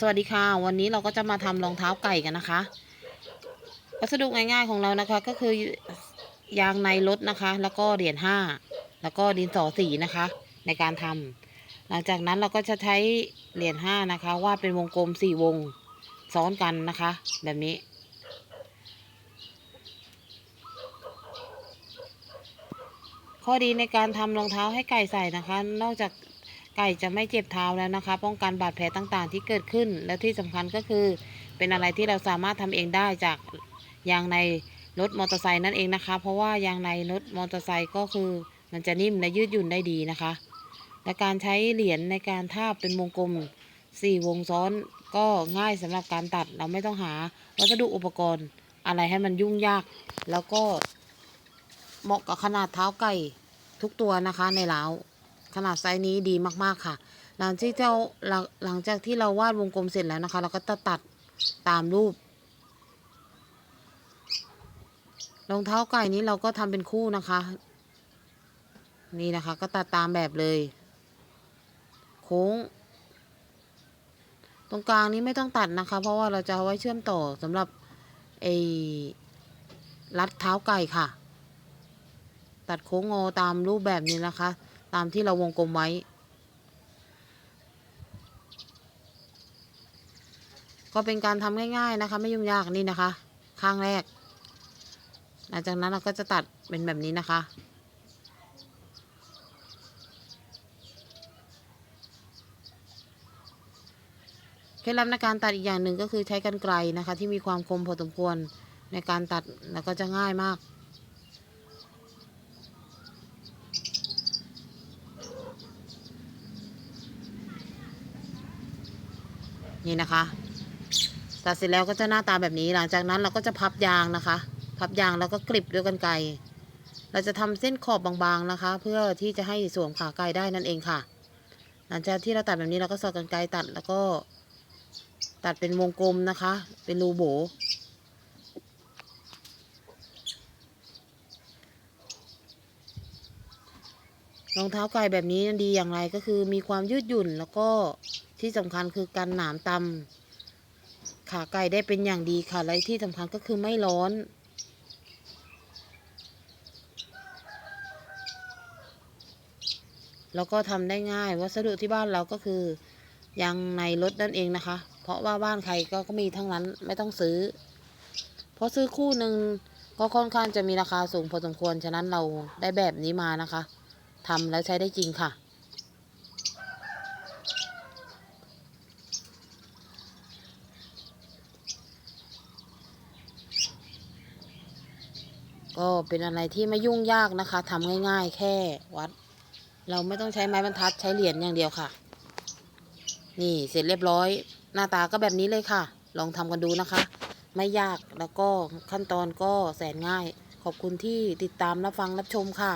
สวัสดีค่ะ วันนี้เราก็จะมาทำรองเท้าไก่กันนะคะ วัสดุง่ายๆของเรานะคะ ก็คือยางในรถนะคะ แล้วก็เหรียญห้าแล้วก็ดินสอสีนะคะ ในการทำหลังจากนั้นเราก็จะใช้เหรียญห้านะคะวาดเป็นวงกลมสี่วงซ้อนกันนะคะ แบบนี้ ข้อดีในการทำรองเท้าให้ไก่ใส่นะคะ นอกจาก ไก่จะไม่เจ็บเท้าแล้วนะคะ ป้องกันบาดแผลต่างๆ ที่เกิดขึ้น และที่สำคัญก็คือ เป็นอะไรที่เราสามารถทำเองได้จากยางในรถมอเตอร์ไซค์นั่นเองนะคะ เพราะว่ายางในรถมอเตอร์ไซค์ก็คือมันจะนิ่มและยืดหยุ่นได้ดีนะคะ และการใช้เหรียญในการทาบเป็นวงกลมสี่วงซ้อนก็ง่ายสำหรับการตัดเราไม่ต้องหาวัสดุอุปกรณ์ อะไรให้มันยุ่งยาก แล้วก็เหมาะกับขนาดเท้าไก่ทุกตัวนะคะในเล้า ขนาดไซส์นี้ดีมากๆค่ะ หลังที่เราหลังหลังจากที่เราวาดวงกลมเสร็จแล้วนะคะ เราก็จะตัดตามรูปรองเท้าไก่นี้เราก็ทำเป็นคู่นะคะ นี่นะคะก็ตัดตามแบบเลย โค้ง ตรงกลางนี้ไม่ต้องตัดนะคะ เพราะว่าเราจะเอาไว้เชื่อมต่อสำหรับไอ้รัดเท้าไก่ค่ะ ตัดโค้งงอตามรูปแบบนี้นะคะ ตามที่เราวงกลมไว้ ก็เป็นการทำง่าย ๆนะคะ ไม่ยุ่งยากนี่นะคะ ข้างแรก หลังจากนั้นเราก็จะตัดเป็นแบบนี้นะคะเคล็ดลับในการตัดอีกอย่างหนึ่งก็คือใช้กรรไกรนะคะ ที่มีความคมพอสมควรในการตัดแล้วก็จะง่ายมาก นี่นะคะ ตัดเสร็จแล้วก็จะหน้าตาแบบนี้ หลังจากนั้นเราก็จะพับยางนะคะ พับยางแล้วก็กริบด้วยกันไกเราจะทำเส้นขอบบางๆนะคะ เพื่อที่จะให้สวมขาไก่ได้นั่นเองค่ะ หลังจากที่เราตัดแบบนี้เราก็สอดกันไกตัดแล้วก็ ตัดเป็นวงกลมนะคะ เป็นรูโบ รองเท้าไก่แบบนี้ดีอย่างไรก็คือมีความยืดหยุ่นแล้วก็ที่สำคัญคือกันหนามตำขาไก่ได้เป็นอย่างดีค่ะและที่สำคัญก็คือไม่ร้อนแล้วก็ทำได้ง่ายวัสดุที่บ้านเราก็คือยางในรถนั่นเองนะคะ เพราะว่าบ้านใครก็ก็มีทั้งนั้นไม่ต้องซื้อ เพราะซื้อคู่หนึ่งก็ค่อนข้างจะมีราคาสูงพอสมควร ฉะนั้นเราได้แบบนี้มานะคะ ทำแล้วใช้ได้จริงค่ะ ก็เป็นอะไรที่ไม่ยุ่งยากนะคะทำง่ายๆ แค่วัด เราไม่ต้องใช้ไม้บรรทัดใช้เหรียญอย่างเดียวค่ะ นี่เสร็จเรียบร้อย หน้าตาก็แบบนี้เลยค่ะ ลองทำกันดูนะคะ ไม่ยากแล้วก็ขั้นตอนก็แสนง่าย ขอบคุณที่ติดตามรับฟังรับชมค่ะ